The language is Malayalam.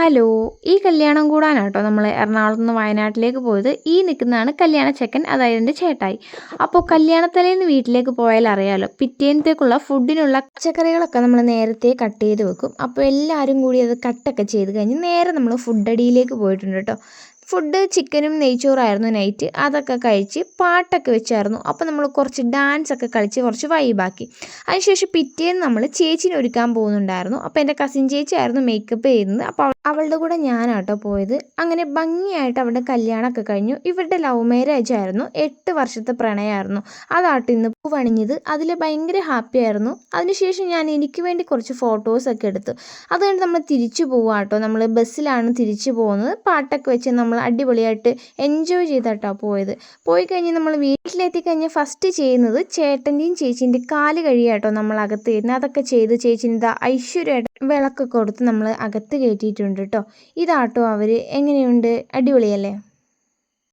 ഹലോ ഈ കല്യാണം കൂടാനാട്ടോ നമ്മൾ എറണാകുളത്ത് നിന്ന് വയനാട്ടിലേക്ക് പോയത്. ഈ നിൽക്കുന്നതാണ് കല്യാണ ചെക്കൻ അതായത് എന്റെ ചേട്ടായി. അപ്പോൾ കല്യാണത്തലേന്ന് വീട്ടിലേക്ക് പോയാൽ അറിയാമല്ലോ പിറ്റേന്നത്തേക്കുള്ള ഫുഡിനുള്ള പച്ചക്കറികളൊക്കെ നമ്മൾ നേരത്തെ കട്ട് ചെയ്ത് വെക്കും. അപ്പോൾ എല്ലാവരും കൂടി അത് കട്ടൊക്കെ ചെയ്ത് കഴിഞ്ഞ് നേരെ നമ്മൾ ഫുഡ് അടിയിലേക്ക് പോയിട്ടുണ്ട് കേട്ടോ. ഫുഡ് ചിക്കനും നെയ്ച്ചോറായിരുന്നു നൈറ്റ്. അതൊക്കെ കഴിച്ച് പാട്ടൊക്കെ വെച്ചായിരുന്നു. അപ്പോൾ നമ്മൾ കുറച്ച് ഡാൻസ് ഒക്കെ കളിച്ച് കുറച്ച് വൈബാക്കി അതിനുശേഷം പിറ്റേന്ന് നമ്മൾ ചേച്ചിനെ ഒരുക്കാൻ പോകുന്നുണ്ടായിരുന്നു. അപ്പോൾ എന്റെ കസിൻ ചേച്ചി ആയിരുന്നു മേക്കപ്പ് ചെയ്യുന്നത് അപ്പോൾ അവളുടെ കൂടെ ഞാനാട്ടോ പോയത്. അങ്ങനെ ഭംഗിയായിട്ട് അവളുടെ കല്യാണമൊക്കെ കഴിഞ്ഞു. ഇവരുടെ ലവ് മാരേജ് ആയിരുന്നു. എട്ട് വർഷത്തെ പ്രണയമായിരുന്നു. അതാട്ടോ ഇന്ന് പണിഞ്ഞത് അതിൽ ഭയങ്കര ഹാപ്പി ആയിരുന്നു. അതിനുശേഷം ഞാൻ എനിക്ക് വേണ്ടി കുറച്ച് ഫോട്ടോസൊക്കെ എടുത്തു. അത് കഴിഞ്ഞ് നമ്മൾ തിരിച്ചു കേട്ടോ നമ്മൾ ബസ്സിലാണ് തിരിച്ചു പോകുന്നത്. പാട്ടൊക്കെ വെച്ച് നമ്മൾ അടിപൊളിയായിട്ട് എൻജോയ് ചെയ്തട്ടോ പോയത്. പോയി കഴിഞ്ഞ് നമ്മൾ വീട്ടിലെത്തി കഴിഞ്ഞ് ഫസ്റ്റ് ചെയ്യുന്നത് ചേട്ടന്റെയും ചേച്ചീന്റെ കാൽ കഴിയാട്ടോ നമ്മൾ അകത്ത് കയറ്റുന്നത്. അതൊക്കെ ചെയ്ത് ചേച്ചീന്റെ ഐശ്വര്യമായിട്ട് വിളക്കൊക്കെ കൊടുത്ത് നമ്മൾ അകത്ത് കയറ്റിയിട്ടുണ്ട് കേട്ടോ ഇതാട്ടോ അവർ എങ്ങനെയുണ്ട്? അടിപൊളിയല്ലേ?